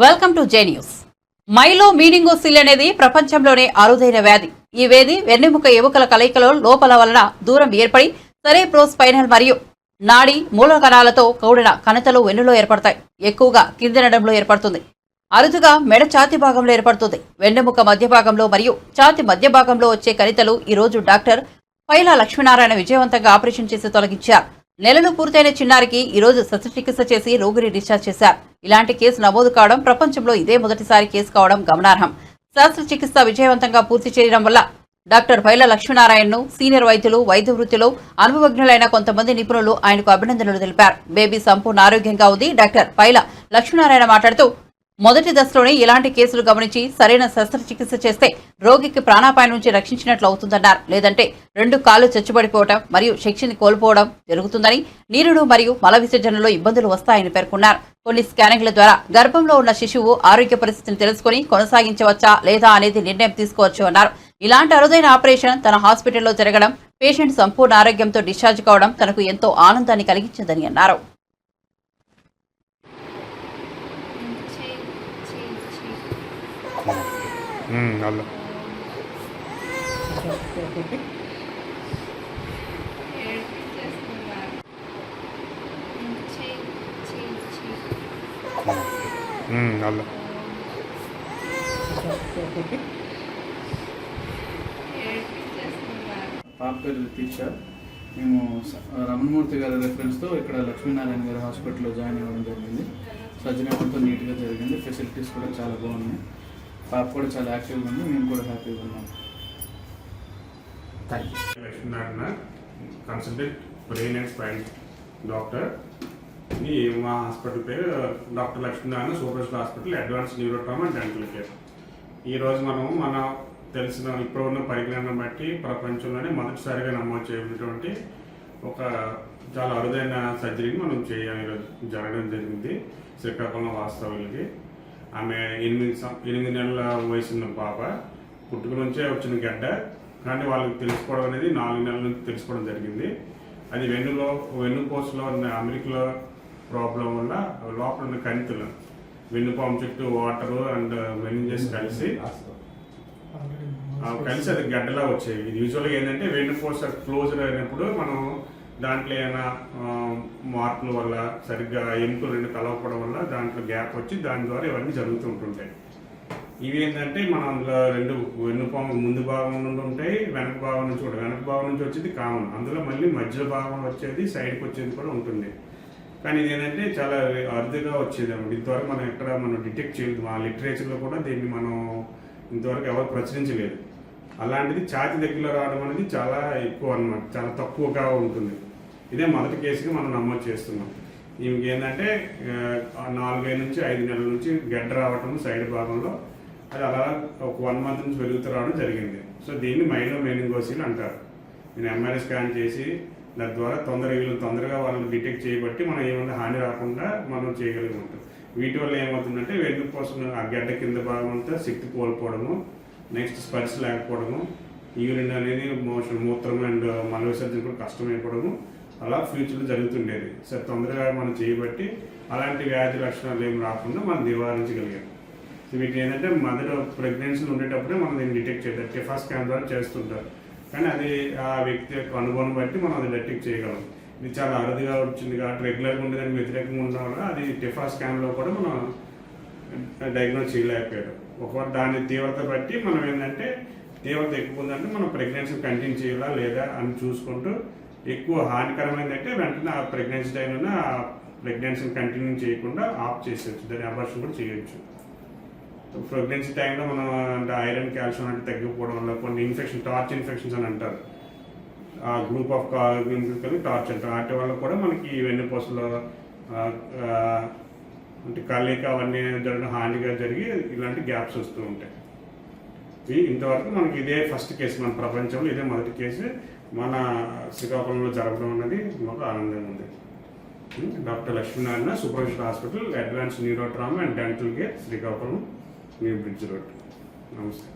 Welcome to J news. Myelomeningocele అనేది ప్రపంచంలోనే అరుదైన వ్యాధి. ఈ వ్యాధి వెన్నెముక ఎముకల కలయికలో లోపల వలన దూరం ఏర్పడి సెరేబ్రోస్పైనల్ మరియు నాడి మూల కణాలతో కూడిన కణతలు వెన్నులో ఏర్పడతాయి. ఎక్కువగా కిందినడంలో ఏర్పడుతుంది. అరుదుగా మెడ ఛాతి భాగంలో ఏర్పడుతుంది. వెన్నెముక మధ్య భాగంలో మరియు ఛాతి మధ్య భాగంలో వచ్చే కణితలు ఈరోజు డాక్టర్ పైలా లక్ష్మీనారాయణ విజయవంతంగా ఆపరేషన్ చేసి తొలగించారు. నెలలు పూర్తయిన చిన్నారికి ఈ రోజు శస్త్రచికిత్స చేసి రోగిని డిశ్చార్జ్ చేశారు. ఇలాంటి కేసు నమోదు కావడం ప్రపంచంలో ఇదే మొదటిసారి కేసు కావడం గమనార్హం. శస్త్రచికిత్స విజయవంతంగా పూర్తి చేయడం వల్ల డాక్టర్ పైల లక్ష్మీనారాయణను సీనియర్ వైద్యులు వైద్య వృత్తిలో అనుభవజ్ఞులైన కొంతమంది నిపుణులు ఆయనకు అభినందనలు తెలిపారు. బేబీ సంపూర్ణ ఆరోగ్యంగా ఉంది. డాక్టర్ పైల లక్ష్మీనారాయణ మాట్లాడుతూ మొదటి దశలోనే ఇలాంటి కేసులు గమనించి సరైన శస్త్రచికిత్స చేస్తే రోగికి ప్రాణాపాయం నుంచి రక్షించినట్లు అవుతుందన్నారు. లేదంటే రెండు కాళ్ళు చచ్చుబడిపోవడం మరియు శక్తిని కోల్పోవడం జరుగుతుందని నీరుడు మరియు మల విసర్జనలో ఇబ్బందులు వస్తాయని పేర్కొన్నారు. కొన్ని స్కానింగ్ల ద్వారా గర్భంలో ఉన్న శిశువు ఆరోగ్య పరిస్థితిని తెలుసుకుని కొనసాగించవచ్చా లేదా అనేది నిర్ణయం తీసుకోవచ్చు అన్నారు. ఇలాంటి అరుదైన ఆపరేషన్ తన హాస్పిటల్లో జరగడం పేషెంట్ సంపూర్ణ ఆరోగ్యంతో డిశ్చార్జ్ కావడం తనకు ఎంతో ఆనందాన్ని కలిగించిందని అన్నారు మ్మ్, అల్లం. మ్మ్, అల్లం. పాప పేరు రితీక్ష. మేము రమణమూర్తి గారి రెఫరెన్స్తో ఇక్కడ లక్ష్మీనారాయణ గారి హాస్పిటల్లో జాయిన్ అవ్వడం జరిగింది. సర్జరీ మొత్తం నీట్గా జరిగింది. ఫెసిలిటీస్ కూడా చాలా బాగున్నాయి. పాప కూడా చాలా యాక్టివ్గా ఉంది మేము కూడా హ్యాపీగా ఉన్నాం. Lakshminarayana consultant brain and spine doctor ఈ మా హాస్పిటల్ పేరు doctor Lakshminarayana super hospital advance neurotrauma and dental care ఈ రోజు మనం మన తెలిసిన ఇప్పుడు ఉన్న పరిజ్ఞానం బట్టి ప్రపంచంలోనే మొదటిసారిగా నమోదు చేయబడినటువంటి ఒక చాలా అరుదైన సర్జరీని మనం చేయాలి ఈరోజు జరగడం జరిగింది. శ్రీకాకుళం వాస్తవులకి ఆమె ఎనిమిది సం- ఎనిమిది నెలల వయసు ఉన్న పాప పుట్టుక నుంచే వచ్చిన గడ్డ కానీ వాళ్ళకి తెలుసుకోవడం అనేది నాలుగు నెలల నుంచి తెలుసుకోవడం జరిగింది. అది వెన్నులో వెన్నుపోసులో ఉన్న అమెరికాలో ప్రాబ్లం వల్ల లోపల ఉన్న కణితులు వెన్నుపాము చుట్టూ వాటరు అండ్ మెనింజెస్ కలిసి కలిసి అది గడ్డలా వచ్చేవి. యూజువల్గా ఏంటంటే వెన్నుపోస క్లోజర్ అయినప్పుడు మనం దాంట్లో ఏమైనా మార్పుల వల్ల సరిగ్గా ఎముకలు రెండు కలవకపోవడం వల్ల దాంట్లో గ్యాప్ వచ్చి దాని ద్వారా ఇవన్నీ జరుగుతుంటుంటాయి ఇవి ఏంటంటే మనం అందులో రెండు వెన్నుపాము ముందు భాగం నుండి ఉంటాయి వెనక భాగం నుంచి కూడా. వెనక భాగం నుంచి వచ్చేది కామన్. అందులో మళ్ళీ మధ్య భాగం వచ్చేది సైడ్కి వచ్చేది కూడా ఉంటుంది. కానీ ఇది ఏంటంటే చాలా అరుదుగా వచ్చేది అన్నమాట ఇంతవరకు మనం ఎక్కడ మనం డిటెక్ట్ చేయలేదు. మా లిటరేచర్లో కూడా దీన్ని మనం ఇంతవరకు ఎవరు ప్రచురించలేదు. అలాంటిది ఛాతి దగ్గరలో రావడం అనేది చాలా ఎక్కువ అన్నమాట చాలా తక్కువగా ఉంటుంది. ఇదే మొదటి కేసుగా మనం నమోదు చేస్తున్నాం. ఈమెకి ఏంటంటే నాలుగైదు నుంచి ఐదు నెలల నుంచి గడ్డ రావటం సైడ్ భాగంలో అది అలా ఒక వన్ మంత్ నుంచి వెలుగుతూ రావడం జరిగింది. సో దీన్ని మైలో మెనింగోసిల్ అంటారు. నేను ఎంఆర్ఐ స్కాన్ చేసి దాని ద్వారా తొందరగా వీళ్ళు తొందరగా వాళ్ళని డిటెక్ట్ చేయబట్టి మనం ఏమైనా హాని రాకుండా మనం చేయగలిగి. ఉంటాం వీటి వల్ల ఏమవుతుందంటే వెన్నుపోసం ఆ గడ్డ కింద భాగం అంతా శక్తి కోల్పోవడము నెక్స్ట్ స్పర్శ లేకపోవడము యూరిన్ అనేది మోషన్ మూత్రం అండ్ మల విసర్జన కూడా కష్టమైపోవడము అలా ఫ్యూచర్లో జరుగుతుండేది. సరే తొందరగా మనం చేయబట్టి అలాంటి వ్యాధి లక్షణాలు ఏమి రాకుండా మనం నివారించగలిగాం. సో వీటిని ఏంటంటే మదర్ ప్రెగ్నెన్సీ ఉండేటప్పుడే మనం దీన్ని డిటెక్ట్ చేద్దాం టిఫా స్కాన్ ద్వారా చేస్తుంటారు. కానీ అది ఆ వ్యక్తి యొక్క అనుభవం బట్టి మనం అది డిటెక్ట్ చేయగలం. ఇది చాలా అరుదుగా వచ్చింది కాబట్టి రెగ్యులర్గా ఉండేదానికి వ్యతిరేకంగా ఉండడం వల్ల అది టిఫా స్కాన్లో కూడా మనం డయాగ్నోస్ చేయలేకపోయాడు ఒకవేళ దాని తీవ్రత బట్టి మనం ఏంటంటే తీవ్రత ఎక్కువ ఉందంటే మనం ప్రెగ్నెన్సీ కంటిన్యూ చేయాలా లేదా అని చూసుకుంటూ ఎక్కువ హానికరమైనది అంటే వెంటనే ఆ ప్రెగ్నెన్సీ టైంలోనే ఆ ప్రెగ్నెన్సీని కంటిన్యూ చేయకుండా ఆఫ్ చేసేయచ్చు. దాని అబార్షన్ కూడా చేయొచ్చు. ప్రెగ్నెన్సీ టైంలో మనం అంటే ఐరన్ కాల్షియం అంటే తగ్గిపోవడం వల్ల కొన్ని ఇన్ఫెక్షన్ టార్చ్ ఇన్ఫెక్షన్స్ అని అంటారు. ఆ గ్రూప్ ఆఫ్ కలిపి టార్చ్ అంటారు. వాటి వల్ల కూడా మనకి ఈ వెన్నుపూసలో అంటే కలయిక అవన్నీ జరగడం హానిగా జరిగి ఇలాంటి గ్యాప్స్ వస్తూ ఉంటాయి. ఇంతవరకు మనకి ఇదే ఫస్ట్ కేసు మన ప్రపంచంలో ఇదే మొదటి కేసు మన శ్రీకాకుళంలో జరగడం అనేది మాకు ఆనందంగా ఉంది. Doctor Lakshminarayana supervision hospital advance neurotrauma and dental care Srikakulam new bridge road. నమస్తే.